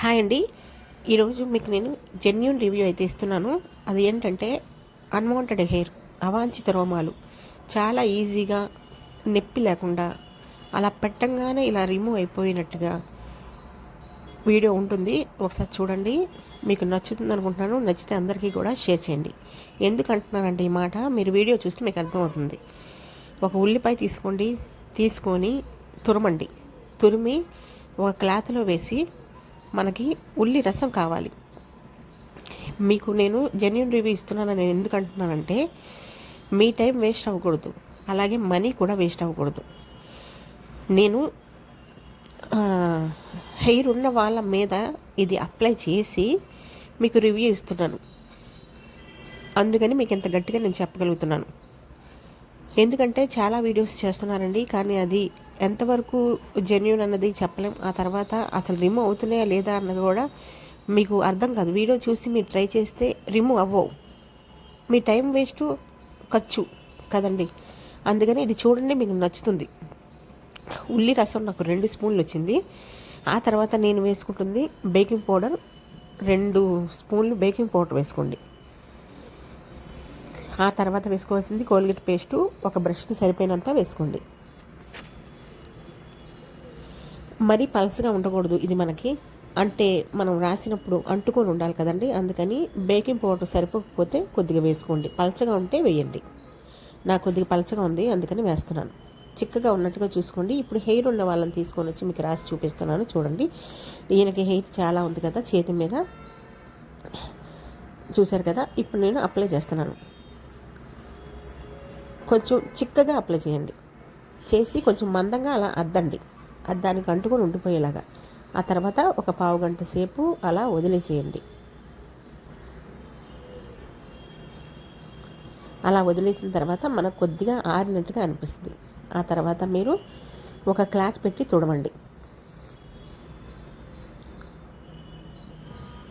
Hi అండి. ఈరోజు మీకు నేను జెన్యున్ రివ్యూ అయితే ఇస్తున్నాను. అది ఏంటంటే అన్వాంటెడ్ హెయిర్ అవాంఛిత రోమాలు. చాలా ఈజీగా నొప్పి లేకుండా అలా పెట్టంగానే ఇలా రిమూవ్ అయిపోయినట్టుగా వీడియో ఉంటుంది. ఒకసారి చూడండి. మీకు నచ్చుతుంది అనుకుంటున్నాను. నచ్చితే అందరికీ కూడా షేర్ చేయండి. ఎందుకు అంటున్నానంటే ఈ మాట మీరు వీడియో చూస్తే మీకు అర్థమవుతుంది. ఒక ఉల్లిపాయ తీసుకోండి. తీసుకొని తురమండి. తురిమి ఒక క్లాత్లో వేసి మనకి ఉల్లి రసం కావాలి. మీకు నేను జెన్యున్ రివ్యూ ఇస్తున్నాను నేను ఎందుకు అంటున్నానంటే మీ టైం వేస్ట్ అవ్వకూడదు. అలాగే మనీ కూడా వేస్ట్ అవ్వకూడదు. నేను హెయిర్ ఉన్న వాళ్ళ మీద ఇది అప్లై చేసి మీకు రివ్యూ ఇస్తున్నాను. అందుకని మీకు ఇంత గట్టిగా నేను చెప్పగలుగుతున్నాను. ఎందుకంటే చాలా వీడియోస్ చేస్తున్నారండి కానీ అది ఎంతవరకు జెన్యున్ అన్నది చెప్పలేం. ఆ తర్వాత అసలు రిమూవ్ అవుతున్నాయా లేదా అన్నది కూడా మీకు అర్థం కాదు. వీడియో చూసి మీరు ట్రై చేస్తే రిమూవ్ అవ్వవు. మీ టైం వేస్ట్ ఖర్చు కదండి. అందుకని ఇది చూడండి మీకు నచ్చుతుంది. ఉల్లి రసం నాకు రెండు స్పూన్లు వచ్చింది. ఆ తర్వాత నేను వేసుకుంటుంది బేకింగ్ పౌడర్ రెండు స్పూన్లు బేకింగ్ పౌడర్ వేసుకోండి. ఆ తర్వాత వేసుకోవాల్సింది కోల్గేట్ పేస్టు ఒక బ్రష్కి సరిపోయినంత వేసుకోండి. మరీ పల్స్గా ఉండకూడదు ఇది మనకి. అంటే మనం రాసినప్పుడు అంటుకొని ఉండాలి కదండి. అందుకని బేకింగ్ పౌడర్ సరిపోకపోతే కొద్దిగా వేసుకోండి. పలచగా ఉంటే వేయండి. నాకు కొద్దిగా పలచగా ఉంది అందుకని వేస్తున్నాను. చిక్కగా ఉన్నట్టుగా చూసుకోండి. ఇప్పుడు హెయిర్ ఉన్న వాళ్ళని తీసుకొని వచ్చి మీకు రాసి చూపిస్తున్నాను. చూడండి. ఈయనకి హెయిర్ చాలా ఉంది కదా చేతి మీద. చూశారు కదా? ఇప్పుడు నేను అప్లై చేస్తున్నాను. కొంచెం చిక్కగా అప్లై చేయండి. చేసి కొంచెం మందంగా అలా అద్దండి. దానికి అంటుకొని ఉండిపోయేలాగా. ఆ తర్వాత ఒక పావు గంట సేపు అలా వదిలేసేయండి. అలా వదిలేసిన తర్వాత మనకు కొద్దిగా ఆరినట్టుగా అనిపిస్తుంది. ఆ తర్వాత మీరు ఒక క్లాత్ పెట్టి తుడవండి.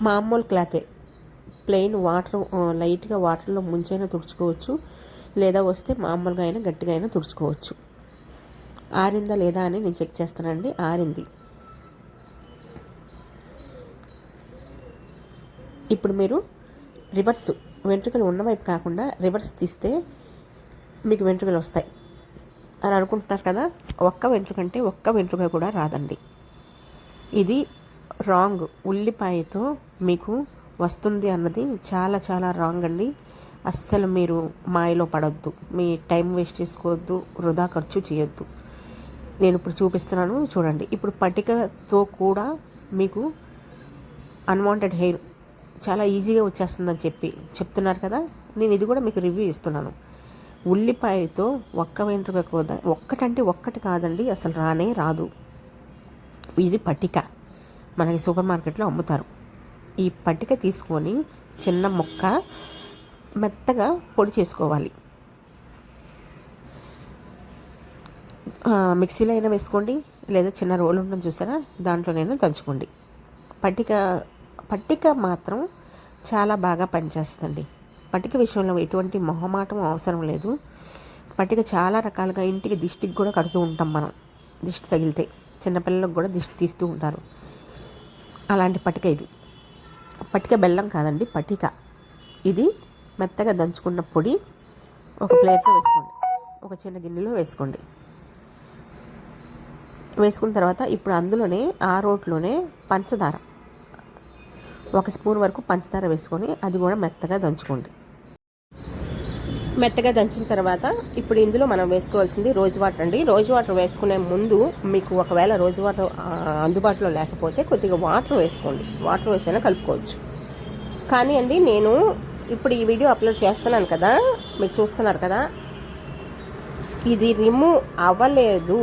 మామూలు క్లాతే. ప్లెయిన్ వాటర్ లైట్గా వాటర్లో ముంచైనా తుడుచుకోవచ్చు. లేదా వస్తే మామూలుగా అయినా గట్టిగా అయినా తుడుచుకోవచ్చు. ఆరిందా లేదా అని నేను చెక్ చేస్తానండి. ఆరింది. ఇప్పుడు మీరు రివర్స్ వెంట్రుకలు ఉన్నవైపు కాకుండా రివర్స్ తీస్తే మీకు వెంట్రుకలు వస్తాయి. అని అనుకుంటున్నారు కదా ఒక్క వెంట్రుక అంటే ఒక్క వెంట్రుక కూడా రాదండి. ఇది రాంగ్ ఉల్లిపాయతో మీకు వస్తుంది అన్నది చాలా చాలా రాంగ్ అండి. అస్సలు మీరు మాయలో పడొద్దు. మీ టైం వేస్ట్ చేసుకోవద్దు వృధా ఖర్చు చేయొద్దు. నేను ఇప్పుడు చూపిస్తున్నాను చూడండి. ఇప్పుడు పట్టికతో కూడా మీకు అన్వాంటెడ్ హెయిర్ చాలా ఈజీగా వచ్చేస్తుందని చెప్పి చెప్తున్నారు కదా? నేను ఇది కూడా మీకు రివ్యూ ఇస్తున్నాను. ఉల్లిపాయతో ఒక్క వెంట్రుక ఒక్కటంటే ఒక్కటి కాదండి అసలు రానే రాదు. ఇది పట్టిక మనకి సూపర్ మార్కెట్లో అమ్ముతారు. ఈ పట్టిక తీసుకొని చిన్న మొక్క మెత్తగా పొడి చేసుకోవాలి. మిక్సీలో అయినా వేసుకోండి లేదా చిన్న రోల్ ఉండడం చూసారా? దాంట్లోనైనా దంచుకోండి. పట్టిక పట్టిక మాత్రం చాలా బాగా పనిచేస్తుందండి. పట్టిక విషయంలో ఎటువంటి మొహమాటం అవసరం లేదు. పట్టిక చాలా రకాలుగా ఇంటికి దిష్టికి కూడా కడుతూ ఉంటాం మనం. దిష్టి తగిలితే చిన్నపిల్లలకు కూడా దిష్టి తీస్తూ ఉంటారు. అలాంటి పట్టిక ఇది. పట్టిక బెల్లం కాదండి పట్టిక. ఇది మెత్తగా దంచుకున్న పొడి ఒక ప్లేట్లో వేసుకోండి. ఒక చిన్న గిన్నెలో వేసుకోండి. వేసుకున్న తర్వాత ఇప్పుడు అందులోనే ఆ రోట్లోనే పంచదార. ఒక స్పూన్ వరకు పంచదార వేసుకొని అది కూడా మెత్తగా దంచుకోండి. మెత్తగా దంచిన తర్వాత ఇప్పుడు ఇందులో మనం వేసుకోవాల్సింది రోజు వాటర్ అండి. రోజు వాటర్ వేసుకునే ముందు మీకు ఒకవేళ రోజు వాటర్ అందుబాటులో లేకపోతే కొద్దిగా వాటర్ వేసుకోండి. వాటర్ వేసైనా కలుపుకోవచ్చు. కానీ అండి నేను ఇప్పుడు ఈ వీడియో అప్లోడ్ చేస్తున్నాను కదా మీరు చూస్తున్నారు కదా. ఇది రిమూవ్ అవ్వలేదు.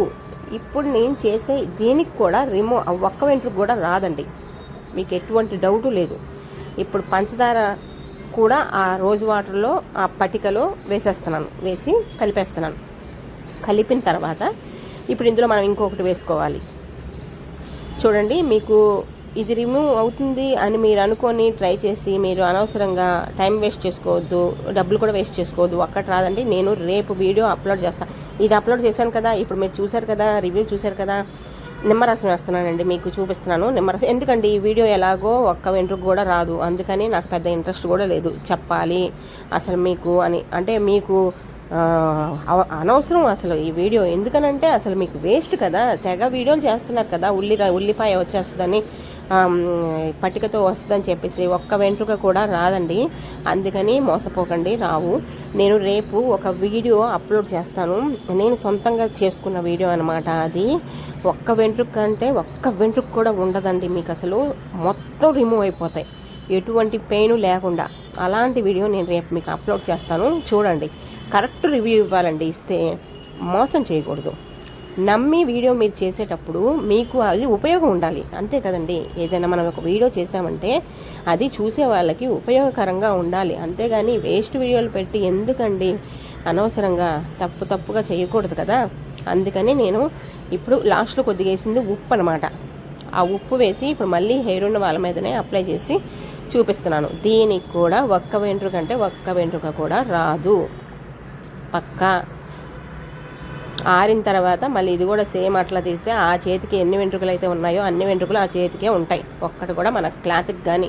ఇప్పుడు నేను చేసే దీనికి కూడా రిమూవ్ ఒక్క వెంట్రుకు కూడా రాదండి. మీకు ఎటువంటి డౌటు లేదు. ఇప్పుడు పంచదార కూడా ఆ రోజు వాటర్లో ఆ పటికలో వేసేస్తున్నాను. వేసి కలిపేస్తున్నాను. కలిపిన తర్వాత ఇప్పుడు ఇందులో మనం ఇంకొకటి వేసుకోవాలి. చూడండి మీకు ఇది రిమూవ్ అవుతుంది అని మీరు అనుకొని ట్రై చేసి మీరు అనవసరంగా టైం వేస్ట్ చేసుకోవద్దు డబ్బులు కూడా వేస్ట్ చేసుకోవద్దు ఒక్కటి రాదండి. నేను రేపు వీడియో అప్లోడ్ చేస్తాను ఇది అప్లోడ్ చేశాను కదా ఇప్పుడు మీరు చూశారు కదా రివ్యూ చూశారు కదా నిమ్మరసం వేస్తున్నానండి మీకు చూపిస్తున్నాను నిమ్మరసం. ఎందుకండి? ఈ వీడియో ఎలాగో ఒక్క వెంట్రుకు కూడా రాదు. అందుకని నాకు పెద్ద ఇంట్రెస్ట్ కూడా లేదు. చెప్పాలి అసలు మీకు అని. అంటే మీకు అవ- అనవసరం అసలు ఈ వీడియో ఎందుకనంటే అసలు మీకు వేస్ట్ కదా. తెగ వీడియోలు చేస్తున్నారు కదా. ఉల్లి ఉల్లిపాయ వచ్చేస్తుందని. పట్టికతో వస్తుందని చెప్పేసి ఒక్క వెంట్రుక కూడా రాదండి. అందుకని మోసపోకండి రావు. నేను రేపు ఒక వీడియో అప్లోడ్ చేస్తాను. నేను సొంతంగా చేసుకున్న వీడియో అనమాట అది. ఒక్క వెంట్రుక అంటే ఒక్క వెంట్రుక కూడా ఉండదండి మీకు అసలు. మొత్తం రిమూవ్ అయిపోతాయి. ఎటువంటి పెయిన్ లేకుండా. అలాంటి వీడియో నేను రేపు మీకు అప్లోడ్ చేస్తాను. చూడండి. కరెక్ట్ రివ్యూ ఇవ్వాలండి. ఇస్తే మోసం చేయకూడదు. నమ్మి వీడియో మీరు చేసేటప్పుడు మీకు అది ఉపయోగం ఉండాలి. అంతే కదండి. ఏదైనా మనం ఒక వీడియో చేసామంటే అది చూసే వాళ్ళకి ఉపయోగకరంగా ఉండాలి. అంతేగాని వేస్ట్ వీడియోలు పెట్టి ఎందుకండి అనవసరంగా తప్పు తప్పుగా చేయకూడదు కదా? అందుకని నేను ఇప్పుడు లాస్ట్లో కొద్దిగా వేసింది ఉప్పు అనమాట ఆ ఉప్పు వేసి ఇప్పుడు మళ్ళీ హెయిర్ ఉన్న వాళ్ళ మీదనే అప్లై చేసి చూపిస్తున్నాను. దీనికి కూడా ఒక్క వెంట్రుక అంటే ఒక్క వెంట్రుక కూడా రాదు. పక్కా. ఆరిన తర్వాత మళ్ళీ ఇది కూడా సేమ్ అట్లా తీస్తే ఆ చేతికి ఎన్ని వెంట్రుకలు అయితే ఉన్నాయో అన్ని వెంట్రుకలు ఆ చేతికే ఉంటాయి. ఒక్కటి కూడా మన క్లాత్కి కానీ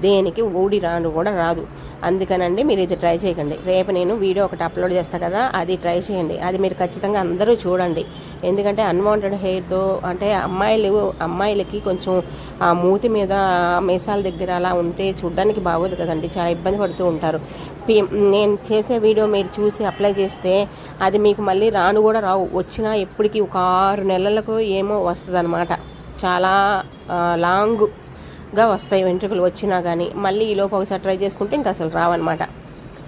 దేనికి ఊడి రాను కూడా రాదు. అందుకనండి మీరు ఇది ట్రై చేయకండి. రేపు నేను వీడియో ఒకటి అప్లోడ్ చేస్తాను కదా అది ట్రై చేయండి. అది మీరు ఖచ్చితంగా అందరూ చూడండి. ఎందుకంటే అన్వాంటెడ్ హెయిర్తో అంటే అమ్మాయిలు అమ్మాయిలకి కొంచెం ఆ మూతి మీద మీసాల దగ్గర అలా ఉంటే చూడడానికి బాగోదు కదండి. చాలా ఇబ్బంది పడుతూ ఉంటారు. పి- నేను చేసే వీడియో మీరు చూసి అప్లై చేస్తే అది మీకు మళ్ళీ రాను కూడా రావు. వచ్చినా ఎప్పటికీ ఒక ఆరు నెలలకు ఏమో వస్తుంది చాలా లాంగ్గా వస్తాయి వెంట్రుకలు. వచ్చినా కానీ మళ్ళీ ఈలోపు ఒకసారి ట్రై చేసుకుంటే ఇంకా అసలు రావన్నమాట.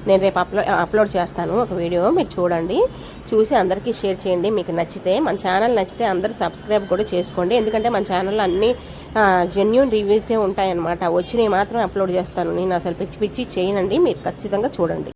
నేను రేపు అప్లో అప్లోడ్ చేస్తాను ఒక వీడియో మీరు చూడండి. చూసి అందరికీ షేర్ చేయండి. మీకు నచ్చితే మన ఛానల్ నచ్చితే అందరూ సబ్స్క్రైబ్ కూడా చేసుకోండి. ఎందుకంటే మన ఛానల్లో అన్ని జెన్యున్ రివ్యూసే ఉంటాయన్నమాట. వచ్చినవి మాత్రం అప్లోడ్ చేస్తాను. నేను అసలు పిచ్చి పిచ్చి చేయనండి. మీరు ఖచ్చితంగా చూడండి.